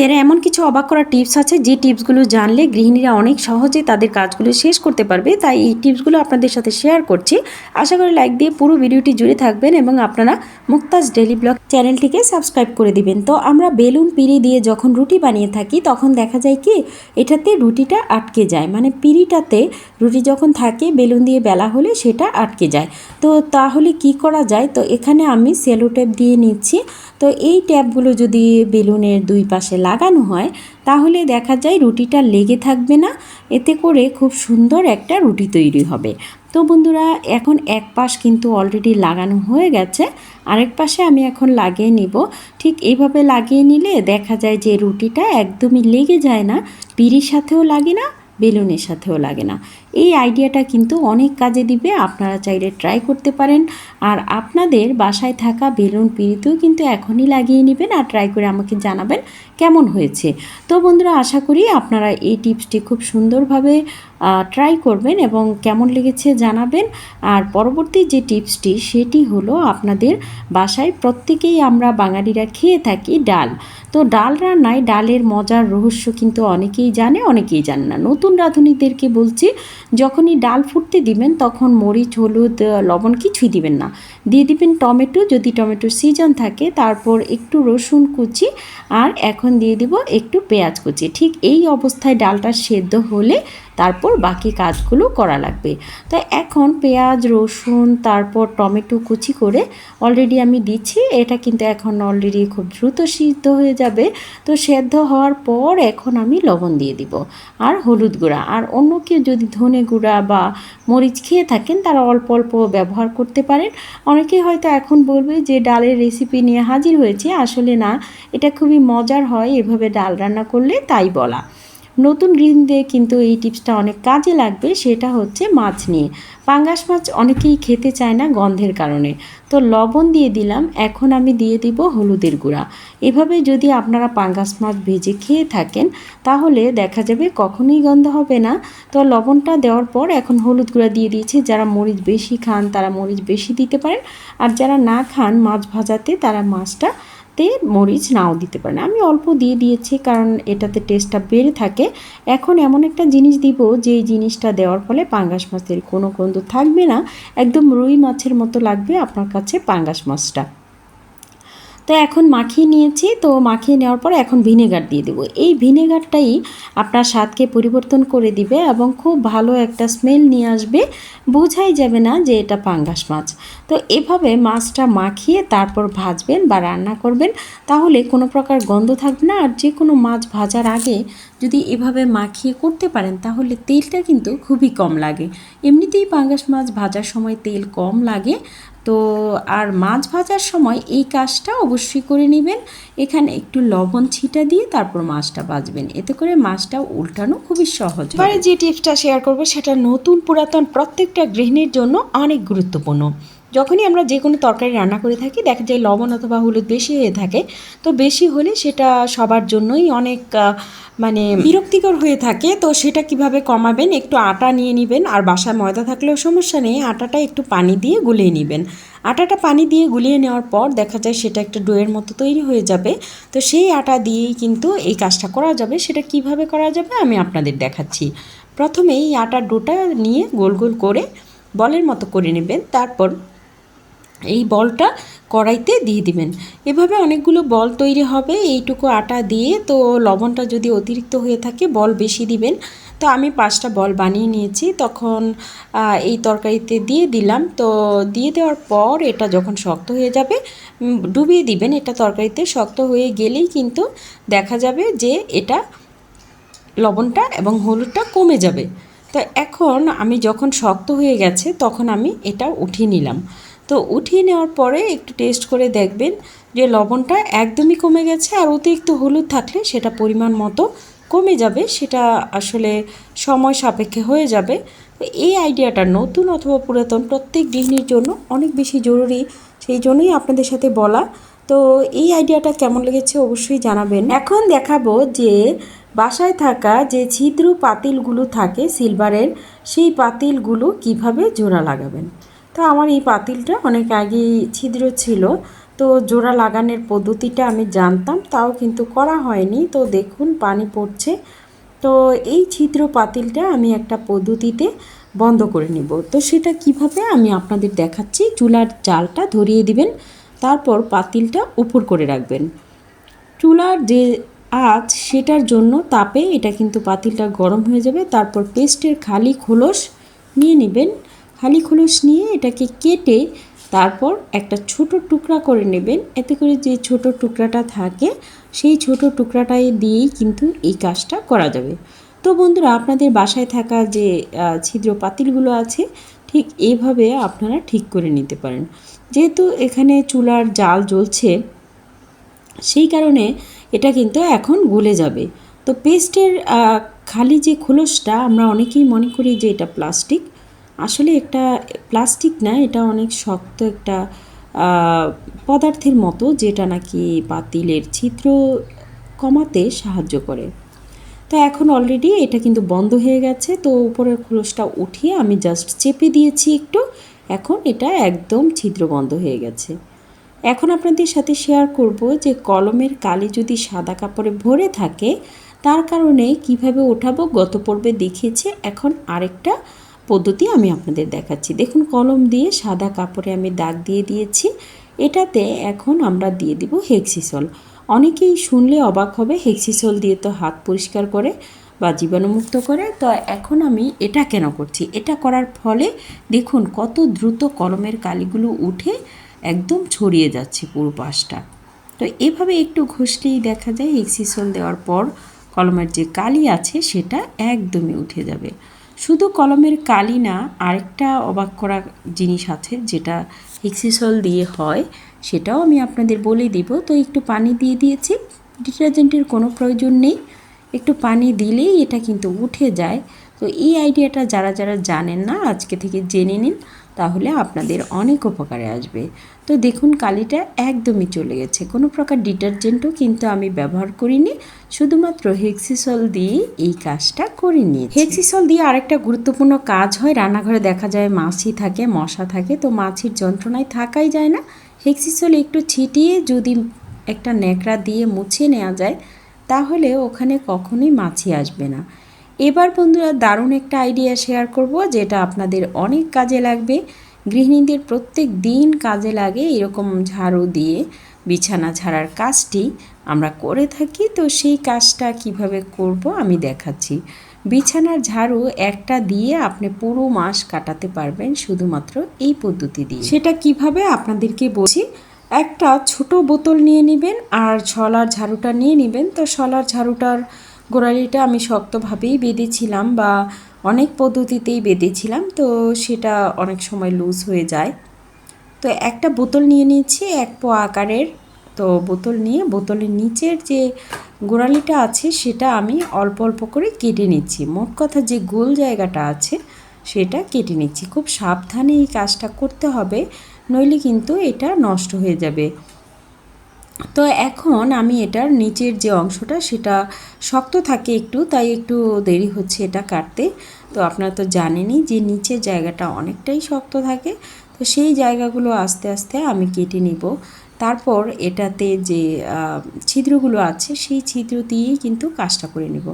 গৃহিণীদের এমন কিছু অবাক করা টিপস আছে, যে টিপসগুলো জানলে গৃহিণীরা অনেক সহজে তাদের কাজগুলো শেষ করতে পারবে। তাই এই টিপসগুলো আপনাদের সাথে শেয়ার করছি। আশা করি লাইক দিয়ে পুরো ভিডিওটি জুড়ে থাকবেন এবং আপনারা মুক্তাজ ডেলি ব্লগ চ্যানেলটিকে সাবস্ক্রাইব করে দিবেন। তো আমরা বেলুন পিড়ি দিয়ে যখন রুটি বানিয়ে থাকি, তখন দেখা যায় কি, এটাতে রুটিটা আটকে যায়। মানে পিড়িটাতে রুটি যখন থাকে, বেলুন দিয়ে বেলা হলে সেটা আটকে যায়। তো তাহলে কি করা যায়? তো এখানে আমি সেলো টেপ দিয়ে নিচ্ছি। তো এই ট্যাপগুলো যদি বেলুনের দুই পাশে লাগানো হয়, তাহলে দেখা যায় রুটিটা লেগে থাকবে না। এতে করে খুব সুন্দর একটা রুটি তৈরি হবে। তো বন্ধুরা, এখন এক পাশ কিন্তু অলরেডি লাগানো হয়ে গেছে। আরেক পাশে আমি এখন লাগিয়ে নিব। ঠিক এইভাবে লাগিয়ে নিলে দেখা যায় যে রুটিটা একদমই লেগে যায় না। পিড়ির সাথেও লাগে না, বেলুনের সাথেও লাগে না। এই আইডিয়াটা কিন্তু অনেক কাজে দিবে, আপনারা চাইলে ট্রাই করতে পারেন। আর আপনাদের বাসায় থাকা বেলুন পিড়িতেও কিন্তু এখনই লাগিয়ে নেবেন আর ট্রাই করে আমাকে জানাবেন কেমন হয়েছে। তো বন্ধুরা, আশা করি আপনারা এই টিপসটি খুব সুন্দরভাবে ট্রাই করবেন এবং কেমন লেগেছে জানাবেন। আর পরবর্তী যে টিপসটি, সেটি হলো আপনাদের বাসায় প্রত্যেকেই আমরা বাঙালিরা খেয়ে থাকি ডাল। তো ডাল রান্নায় ডালের মজার রহস্য কিন্তু অনেকেই জানে অনেকেই জানে না। নতুন রাঁধুনিদেরকে বলছি যখনই ডাল ফুটতে দিবেন, তখন মরিচ, হলুদ লবণ কিছুই দিবেন না। দিয়ে দিবেন টমেটো, যদি টমেটো সিজন থাকে, তারপর একটু রসুন কুচি আর এখন দিয়ে দিব একটু পেঁয়াজ কুচি। ঠিক এই অবস্থায় ডালটা সেদ্ধ হলে তারপর বাকি কাজগুলো করা লাগবে। তো এখন পেঁয়াজ, রসুন, তারপর টমেটো কুচি করে অলরেডি আমি দিচ্ছি। এটা কিন্তু এখন অলরেডি খুব দ্রুত সিদ্ধ হয়ে যাবে। তো সেদ্ধ হওয়ার পর এখন আমি লবণ দিয়ে দিব আর হলুদ গুঁড়া। আর অন্য কেউ যদি ধনে গুঁড়া বা মরিচ খেয়ে থাকেন, তারা অল্প অল্প ব্যবহার করতে পারেন। অনেকে হয়তো এখন বলবে যে, ডালের রেসিপি নিয়ে হাজির হয়েছে। আসলে না, এটা খুবই মজার হয় এভাবে ডাল রান্না করলে, তাই বলা। নতুন গৃহিণীদের কিন্তু এই টিপসটা অনেক কাজে লাগবে, সেটা হচ্ছে মাছ নিয়ে। পাঙ্গাস মাছ অনেকেই খেতে চায় না গন্ধের কারণে। তো লবণ দিয়ে দিলাম, এখন আমি দিয়ে দিব হলুদের গুঁড়া। এভাবে যদি আপনারা পাঙ্গাস মাছ ভেজে খেয়ে থাকেন, তাহলে দেখা যাবে কখনোই গন্ধ হবে না। তো লবণটা দেওয়ার পর এখন হলুদ গুঁড়া দিয়ে দিয়েছি। যারা মরিচ বেশি খান, তারা মরিচ বেশি দিতে পারেন। আর যারা না খান মাছ ভাজাতে, তারা মাছটা তে মরিচ নাও দিতে পারেন। আমি অল্প দিয়ে দিয়েছি কারণ এটাতে টেস্টটা বেড়ে থাকে। এখন এমন একটা জিনিস দিব যে জিনিসটা দেওয়ার ফলে পাঙ্গাস মাছের কোনো গন্ধ থাকবে না। একদম রুই মাছের মতো লাগবে আপনার কাছে পাঙ্গাস মাছটা। তো এখন মাখিয়ে নিয়েছি, তো মাখিয়ে নেওয়ার পর এখন ভিনেগার দিয়ে দেবো। এই ভিনেগারটাই আপনার স্বাদকে পরিবর্তন করে দিবে এবং খুব ভালো একটা স্মেল নিয়ে আসবে। বোঝাই যাবে না যে এটা পাঙ্গাস মাছ। তো এভাবে মাছটা মাখিয়ে তারপর ভাজবেন বা রান্না করবেন, তাহলে কোনো প্রকার গন্ধ থাকবে না। আর যে কোনো মাছ ভাজার আগে যদি এভাবে মাখিয়ে করতে পারেন, তাহলে তেলটা কিন্তু খুবই কম লাগে। এমনিতেই পাঙ্গাস মাছ ভাজার সময় তেল কম লাগে। তো আর মাছ ভাজার সময় এই কাজটা অবশ্যই করে নেবেন। এখানে একটু লবণ ছিটা দিয়ে তারপর মাছটা ভাজবেন। এতে করে মাছটা উল্টানো খুবই সহজ এবারে যে টিপসটা শেয়ার করব, সেটা নতুন পুরাতন প্রত্যেকটা গৃহিণীর জন্য অনেক গুরুত্বপূর্ণ। যখনই আমরা যে কোনো তরকারি রান্না করে থাকি, দেখা যায় লবণ অথবা হলুদ বেশি হয়ে থাকে। তো বেশি হলে সেটা সবার জন্যই অনেক মানে বিরক্তিকর হয়ে থাকে। তো সেটা কীভাবে কমাবেন? একটু আটা নিয়ে নেবেন। আর বাসায় ময়দা থাকলেও সমস্যা নেই। আটাটা একটু পানি দিয়ে গুলিয়ে নেবেন। আটাটা পানি দিয়ে গুলিয়ে নেওয়ার পর দেখা যায় সেটা একটা ডোয়ের মতো তৈরি হয়ে যাবে। তো সেই আটা দিয়েই কিন্তু এই কাজটা করা যাবে। সেটা কীভাবে করা যাবে আমি আপনাদের দেখাচ্ছি। প্রথমে এই আটার ডোটা নিয়ে গোল গোল করে বলের মতো করে নেবেন। তারপর এই বলটা কড়াইতে দিয়ে দিবেন। এভাবে অনেকগুলো বল তৈরি হবে, এইটুকু আটা দিয়ে। তো লবণটা যদি অতিরিক্ত হয়ে থাকে, বল বেশি দিবেন। তো আমি পাঁচটা বল বানিয়ে নিয়েছি। তখন এই তরকারিতে দিয়ে দিলাম। তো দিয়ে দেওয়ার পর এটা যখন শক্ত হয়ে যাবে ডুবিয়ে দিবেন। এটা তরকারিতে শক্ত হয়ে গেলেই কিন্তু দেখা যাবে যে এটা লবণটা এবং হলুদটা কমে যাবে। তো এখন আমি যখন শক্ত হয়ে গেছে, তখন আমি এটা উঠিয়ে নিলাম। তো উঠিয়ে নেওয়ার পরে একটু টেস্ট করে দেখবেন যে লবণটা একদমই কমে গেছে আর অতিরিক্ত হলুদ থাকলে সেটা পরিমাণ মতো কমে যাবে, সেটা আসলে সময় সাপেক্ষে হয়ে যাবে। এই আইডিয়াটা নতুন অথবা পুরাতন প্রত্যেক গৃহিণীর জন্য অনেক বেশি জরুরি, সেই জন্যই আপনাদের সাথে বলা। তো এই আইডিয়াটা কেমন লেগেছে অবশ্যই জানাবেন। এখন দেখাবো যে বাসায় থাকা যে ছিদ্র পাতিলগুলো থাকে সিলভারের সেই পাতিলগুলো কীভাবে জোড়া লাগাবেন। তো আমার এই পাতিলটা অনেক আগেই ছিদ্র ছিল। তো জোড়া লাগানোর পদ্ধতিটা আমি জানতাম, তাও কিন্তু করা হয়নি। তো দেখুন, পানি পড়ছে। তো এই ছিদ্র পাতিলটা আমি একটা পদ্ধতিতে বন্ধ করে নিব। তো সেটা কীভাবে আমি আপনাদের দেখাচ্ছি। চুলার জালটা ধরিয়ে দিবেন, তারপর পাতিলটা উপর করে রাখবেন। চুলার যে আঁচ, সেটার জন্য তাপে এটা কিন্তু পাতিলটা গরম হয়ে যাবে। তারপর পেস্টের খালি খোলস নিয়ে নেবেন। খালি খোলস নিয়ে এটাকে কেটে তারপর একটা ছোট টুকরা করে নেবেন। এতে করে যে ছোট টুকরাটা থাকে, সেই ছোট টুকরাটাই দিয়েই কিন্তু এই কাজটা করা যাবে। তো বন্ধুরা, আপনাদের বাসায় থাকা যে ছিদ্র পাতিলগুলো আছে, ঠিক এইভাবে আপনারা ঠিক করে নিতে পারেন। যেহেতু এখানে চুলার জাল জ্বলছে, সেই কারণে এটা কিন্তু এখন গলে যাবে। তো পেস্টের খালি যে খোলসটা, আমরা অনেকেই মনে করি যে এটা প্লাস্টিক আসলে একটা প্লাস্টিক না, এটা অনেক শক্ত একটা পদার্থের মতো যেটা নাকি বাতিলের ছিদ্র কমাতে সাহায্য করে। তো এখন অলরেডি এটা কিন্তু বন্ধ হয়ে গেছে, তো উপরের খোলসটা উঠিয়ে আমি জাস্ট চেপে দিয়েছি একটু, এখন এটা একদম ছিদ্র বন্ধ হয়ে গেছে। এখন আপনাদের সাথে শেয়ার করব যে কলমের কালি যদি সাদা কাপড়ে ভরে থাকে, তার কারণে কীভাবে ওঠাবো গত পর্বে দেখিয়েছি, এখন আরেকটা পদ্ধতি আমি আপনাদের দেখাচ্ছি। দেখুন, কলম দিয়ে সাদা কাপড়ে আমি দাগ দিয়ে দিয়েছি। এটাতে এখন আমরা দিয়ে দিব হেক্সিসল। অনেকেই শুনলে অবাক হবে, হেক্সিসল দিয়ে তো হাত পরিষ্কার করে বা জীবাণুমুক্ত করে। তো এখন আমি এটা কেন করছি? এটা করার ফলে দেখুন, কত দ্রুত কলমের কালিগুলো উঠে একদম ছড়িয়ে যাচ্ছে পুরো পাশটা। তো এভাবে একটু ঘষলেই দেখা যায় এক্সিসল দেওয়ার পর কলমের যে কালি আছে, সেটা একদমই উঠে যাবে। শুধু কলমের কালি না, আরেকটা অবাক করা জিনিস আছে যেটা এক্সিসল দিয়ে হয়, সেটাও আমি আপনাদের বলে দিব। তো একটু পানি দিয়ে দিয়েছি, ডিটারজেন্টের কোনো প্রয়োজন নেই। একটু পানি দিলেই এটা কিন্তু উঠে যায়। তো এই আইডিয়াটা যারা যারা জানেন না, আজকে থেকে জেনে নিন। তাহলে আপনাদের অনেক উপকারে আসবে। তো দেখুন, কালিটা একদমই চলে গেছে। কোনো প্রকার ডিটারজেন্টও কিন্তু আমি ব্যবহার করিনি। শুধুমাত্র হেক্সিসল দিয়ে এই কাজটা করে নিয়েছি। হেক্সিসল দিয়ে আরেকটা গুরুত্বপূর্ণ কাজ হয়, রান্নাঘরে দেখা যায় মাছি থাকে, মশা থাকে, তো মাছির যন্ত্রণায় থাকাই যায় না। হেক্সিসল একটু ছিটিয়ে যদি একটা ন্যাকড়া দিয়ে মুছে নেওয়া যায়, তাহলে ওখানে কখনোই মাছি আসবে না। এবার বন্ধুরা দারুণ একটা আইডিয়া শেয়ার করব, যেটা আপনাদের অনেক কাজে লাগবে। গৃহিণীদের প্রত্যেক দিন কাজে লাগে এরকম ঝাড়ু দিয়ে বিছানা ঝাড়ার কাজটি আমরা করে থাকি। তো সেই কাজটা কীভাবে করব আমি দেখাচ্ছি। বিছানার ঝাড়ু একটা দিয়ে আপনি পুরো মাস কাটাতে পারবেন শুধুমাত্র এই পদ্ধতি দিয়ে। সেটা কীভাবে আপনাদেরকে বলছি, একটা ছোট বোতল নিয়ে নেবেন আর ছলার ঝাড়ুটা নিয়ে নেবেন। তো শলার ঝাড়ুটার গোড়ালিটা আমি শক্তভাবেই বেঁধেছিলাম বা অনেক পদ্ধতিতেই বেঁধেছিলাম, তো সেটা অনেক সময় লুজ হয়ে যায়। তো একটা বোতল নিয়ে নিয়েছি, এক পো আকারের। তো বোতল নিয়ে, বোতলের নিচের যে গোড়ালিটা আছে, সেটা আমি অল্প অল্প করে কেটে নিচ্ছি। মোট কথা যে গোল জায়গাটা আছে, সেটা কেটে নিচ্ছি। খুব সাবধানে এই কাজটা করতে হবে, নইলে কিন্তু এটা নষ্ট হয়ে যাবে। তো এখন আমি এটার নিচের যে অংশটা সেটা শক্ত থাকে একটু, তাই একটু দেরি হচ্ছে এটা কাটতে। তো আপনারা তো জানেনই যে নিচের জায়গাটা অনেকটাই শক্ত থাকে। তো সেই জায়গাগুলো আস্তে আস্তে আমি কেটে নিব। তারপর এটাতে যে ছিদ্রগুলো আছে সেই ছিদ্র দিয়েই কিন্তু কাজটা করে নেব।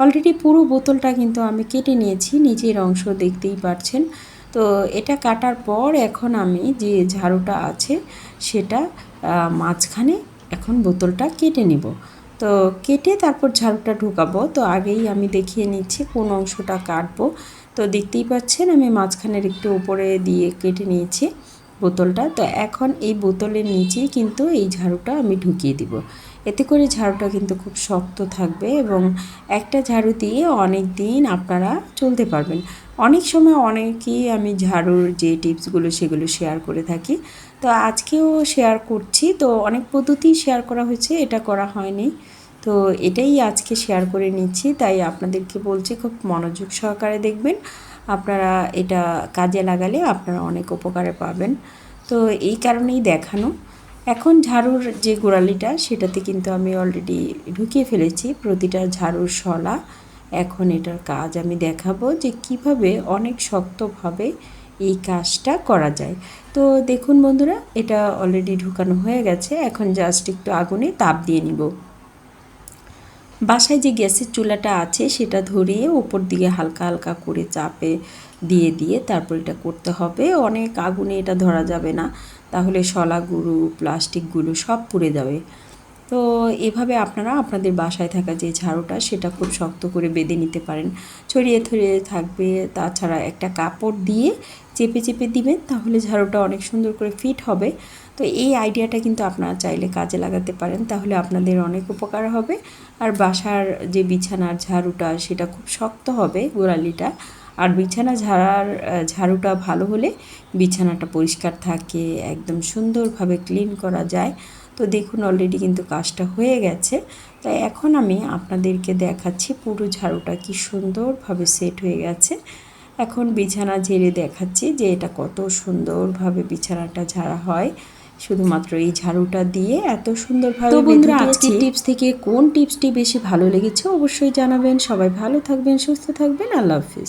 অলরেডি পুরো বোতলটা কিন্তু আমি কেটে নিয়েছি, নিচের অংশ দেখতেই পাচ্ছেন তো এটা কাটার পর এখন আমি যে ঝাড়ুটা আছে সেটা মাঝখানে এখন বোতলটা কেটে নেব। তো কেটে তারপর ঝাড়ুটা ঢুকাবো। তো আগেই আমি দেখিয়ে নিচ্ছি কোন অংশটা কাটবো। তো দেখতেই পাচ্ছেন আমি মাঝখানের একটু উপরে দিয়ে কেটে নিয়েছি বোতলটা। তো এখন এই বোতলের নিচেই কিন্তু এই ঝাড়ুটা আমি ঢুকিয়ে দিব। এতে করে ঝাড়ুটা কিন্তু খুব শক্ত থাকবে এবং একটা ঝাড়ু দিয়ে অনেক দিন আপনারা চলতে পারবেন। অনেক সময় অনেকেই আমি ঝাড়ুর যে টিপসগুলো সেগুলো শেয়ার করে থাকি। তো আজকেও শেয়ার করছি। তো অনেক পদ্ধতি শেয়ার করা হয়েছে, এটা করা হয়নি। তো এটাই আজকে শেয়ার করে নিচ্ছি। তাই আপনাদেরকে বলছি, খুব মনোযোগ সহকারে দেখবেন। আপনারা এটা কাজে লাগালে আপনারা অনেক উপকারে পাবেন। তো এই কারণেই দেখানো। এখন ঝাড়ুর যে গোড়ালিটা, সেটাতে কিন্তু আমি অলরেডি ঢুকিয়ে ফেলেছি। প্রতিটা ঝাড়ুর শলা এখন এটার কাজ আমি দেখাবো যে কীভাবে অনেক শক্তভাবে এই কাজটা করা যায়। তো দেখুন বন্ধুরা, এটা অলরেডি ঢুকানো হয়ে গেছে। এখন জাস্ট একটু আগুনে তাপ দিয়ে নিব। বাসায় যে গ্যাসের চুলাটা আছে, সেটা ধরিয়ে ওপর দিকে হালকা হালকা করে চাপে দিয়ে দিয়ে তারপর এটা করতে হবে। অনেক আগুনে এটা ধরা যাবে না। তাহলে শলাগুলো প্লাস্টিকগুলো সব পুড়ে যাবে। তো এভাবে আপনারা আপনাদের বাসায় থাকা যে ঝাড়ুটা, সেটা খুব শক্ত করে বেঁধে নিতে পারেন। ছড়িয়ে ছড়িয়ে থাকবে, তাছাড়া একটা কাপড় দিয়ে চেপে চেপে দিবেন, তাহলে ঝাড়ুটা অনেক সুন্দর করে ফিট হবে। তো এই আইডিয়াটা কিন্তু আপনারা চাইলে কাজে লাগাতে পারেন, তাহলে আপনাদের অনেক উপকার হবে। আর বাসার যে বিছানার ঝাড়ুটা, সেটা খুব শক্ত হবে গোড়ালিটা। আর বিছানা ঝাড়ার ঝাড়ুটা ভালো হলে বিছানাটা পরিষ্কার থাকে, একদম সুন্দরভাবে ক্লিন করা যায়। তো দেখুন অলরেডি কিন্তু কাজটা হয়ে গেছে। তাই এখন আমি আপনাদেরকে দেখাচ্ছি পুরো ঝাড়ুটা কি সুন্দরভাবে সেট হয়ে গেছে। এখন বিছানা ঝেড়ে দেখাচ্ছি যে এটা কত সুন্দরভাবে বিছানাটা ঝাড়া হয়। শুধুমাত্র এই ঝাড়ুটা দিয়ে এত সুন্দরভাবে তো বন্ধুরা, আজকের আজকের টিপস থেকে কোন টিপসটি বেশি ভালো লেগেছে অবশ্যই জানাবেন। সবাই ভালো থাকবেন সুস্থ থাকবেন। আল্লাহ হাফিজ।